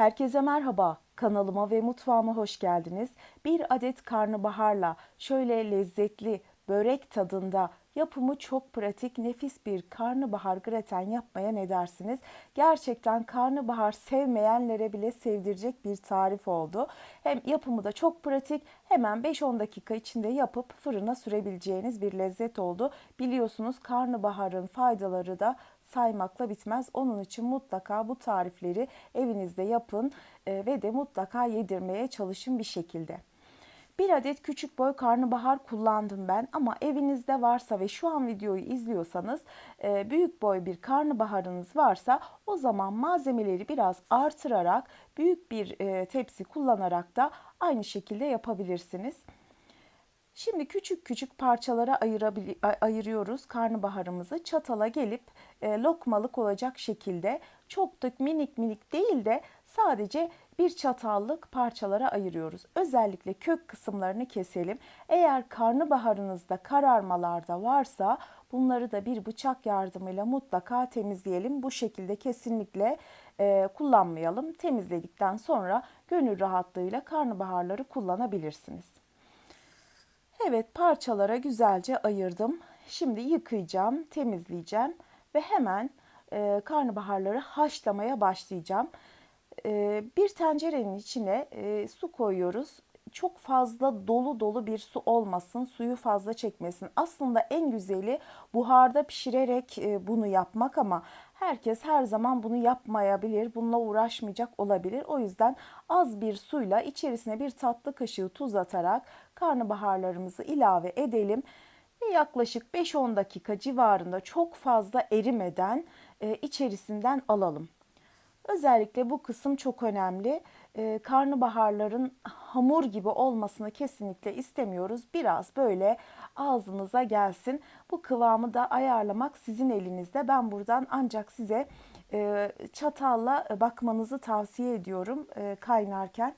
Herkese merhaba. Kanalıma ve mutfağıma hoş geldiniz. Bir adet karnabaharla şöyle lezzetli börek tadında yapımı çok pratik nefis bir karnabahar graten yapmaya ne dersiniz? Gerçekten karnabahar sevmeyenlere bile sevdirecek bir tarif oldu. Hem yapımı da çok pratik hemen 5-10 dakika içinde yapıp fırına sürebileceğiniz bir lezzet oldu. Biliyorsunuz karnabaharın faydaları da saymakla bitmez. Onun için mutlaka bu tarifleri evinizde yapın e, ve de mutlaka yedirmeye çalışın bir şekilde. Bir adet küçük boy karnabahar kullandım ben ama evinizde varsa ve şu an videoyu izliyorsanız e, büyük boy bir karnabaharınız varsa o zaman malzemeleri biraz artırarak büyük bir e, tepsi kullanarak da aynı şekilde yapabilirsiniz. Şimdi küçük küçük parçalara ayırıyoruz karnabaharımızı. Çatala gelip e, lokmalık olacak şekilde çok da minik minik değil de sadece bir çatallık parçalara ayırıyoruz. Özellikle kök kısımlarını keselim. Eğer karnabaharınızda kararmalar da varsa bunları da bir bıçak yardımıyla mutlaka temizleyelim. Bu şekilde kesinlikle e, kullanmayalım. Temizledikten sonra gönül rahatlığıyla karnabaharları kullanabilirsiniz. Evet parçalara güzelce ayırdım. Şimdi yıkayacağım, temizleyeceğim ve hemen e, karnabaharları haşlamaya başlayacağım. E, bir tencerenin içine e, su koyuyoruz. Çok fazla dolu dolu bir su olmasın, suyu fazla çekmesin. Aslında en güzeli buharda pişirerek e, bunu yapmak ama herkes her zaman bunu yapmayabilir, bununla uğraşmayacak olabilir. O yüzden az bir suyla içerisine bir tatlı kaşığı tuz atarak karnabaharlarımızı ilave edelim ve yaklaşık 5-10 dakika civarında çok fazla erimeden e, içerisinden alalım. Özellikle bu kısım çok önemli. Ee, karnabaharların hamur gibi olmasını kesinlikle istemiyoruz. Biraz böyle ağzınıza gelsin. Bu kıvamı da ayarlamak sizin elinizde. Ben buradan ancak size e, çatalla bakmanızı tavsiye ediyorum e, kaynarken.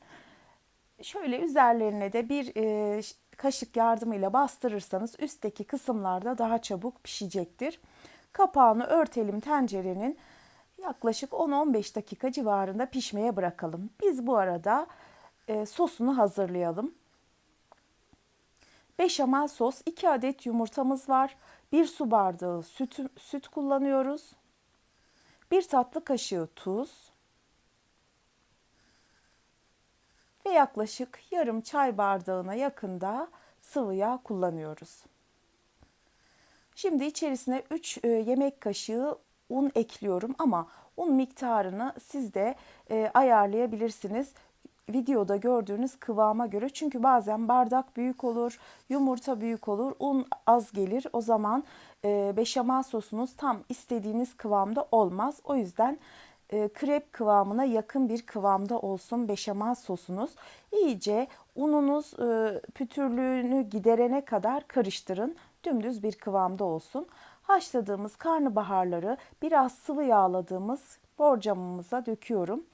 Şöyle üzerlerine de bir e, kaşık yardımıyla bastırırsanız üstteki kısımlarda daha çabuk pişecektir. Kapağını örtelim tencerenin yaklaşık 10-15 dakika civarında pişmeye bırakalım. Biz bu arada e, sosunu hazırlayalım. Beşamel sos 2 adet yumurtamız var. 1 su bardağı süt, süt kullanıyoruz. 1 tatlı kaşığı tuz. Ve yaklaşık yarım çay bardağına yakında sıvı yağ kullanıyoruz. Şimdi içerisine 3 e, yemek kaşığı un ekliyorum ama un miktarını siz de e, ayarlayabilirsiniz videoda gördüğünüz kıvama göre. Çünkü bazen bardak büyük olur, yumurta büyük olur, un az gelir. O zaman e, beşamel sosunuz tam istediğiniz kıvamda olmaz. O yüzden e, krep kıvamına yakın bir kıvamda olsun beşamel sosunuz. İyice ununuz e, pütürlüğünü giderene kadar karıştırın. Dümdüz bir kıvamda olsun haşladığımız karnabaharları biraz sıvı yağladığımız borcamımıza döküyorum.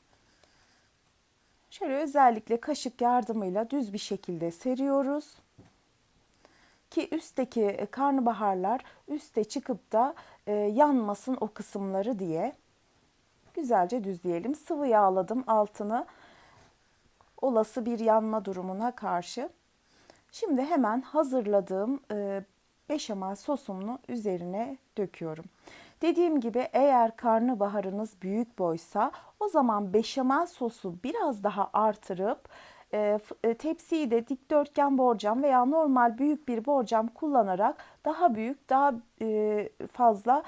Şöyle özellikle kaşık yardımıyla düz bir şekilde seriyoruz. Ki üstteki karnabaharlar üste çıkıp da e, yanmasın o kısımları diye. Güzelce düzleyelim. Sıvı yağladım altını olası bir yanma durumuna karşı. Şimdi hemen hazırladığım e, beşamel sosumunu üzerine döküyorum. Dediğim gibi eğer karnabaharınız büyük boysa o zaman beşamel sosu biraz daha artırıp e, e, tepsiyi de dikdörtgen borcam veya normal büyük bir borcam kullanarak daha büyük daha e, fazla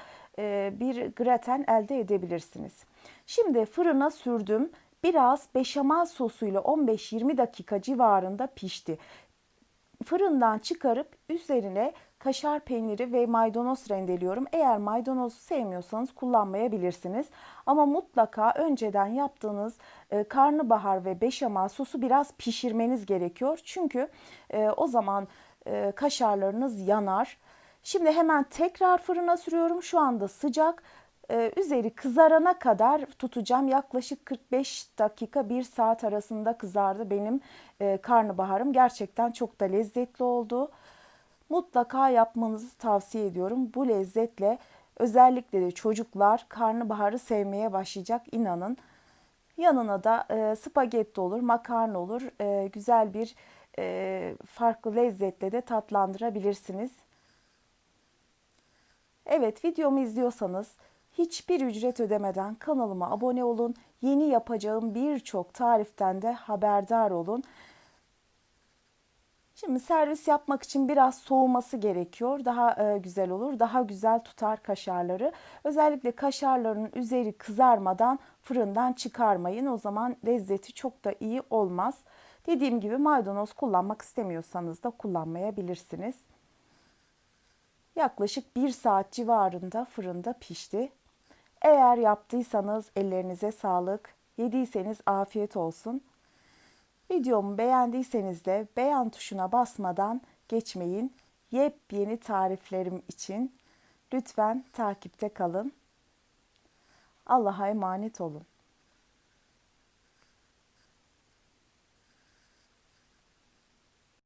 bir graten elde edebilirsiniz. Şimdi fırına sürdüm. Biraz beşamel sosuyla 15-20 dakika civarında pişti. Fırından çıkarıp üzerine kaşar peyniri ve maydanoz rendeliyorum. Eğer maydanoz sevmiyorsanız kullanmayabilirsiniz. Ama mutlaka önceden yaptığınız e, karnabahar ve beşamel sosu biraz pişirmeniz gerekiyor. Çünkü e, o zaman e, kaşarlarınız yanar. Şimdi hemen tekrar fırına sürüyorum. Şu anda sıcak. Ee, üzeri kızarana kadar tutacağım. Yaklaşık 45 dakika 1 saat arasında kızardı benim e, karnabaharım. Gerçekten çok da lezzetli oldu. Mutlaka yapmanızı tavsiye ediyorum. Bu lezzetle özellikle de çocuklar karnabaharı sevmeye başlayacak inanın. Yanına da e, spagetti olur, makarna olur. E, güzel bir e, farklı lezzetle de tatlandırabilirsiniz. Evet videomu izliyorsanız hiçbir ücret ödemeden kanalıma abone olun. Yeni yapacağım birçok tariften de haberdar olun. Şimdi servis yapmak için biraz soğuması gerekiyor. Daha e, güzel olur. Daha güzel tutar kaşarları. Özellikle kaşarların üzeri kızarmadan fırından çıkarmayın. O zaman lezzeti çok da iyi olmaz. Dediğim gibi maydanoz kullanmak istemiyorsanız da kullanmayabilirsiniz. Yaklaşık bir saat civarında fırında pişti. Eğer yaptıysanız ellerinize sağlık, yediyseniz afiyet olsun. Videomu beğendiyseniz de beğen tuşuna basmadan geçmeyin. Yepyeni tariflerim için lütfen takipte kalın. Allah'a emanet olun.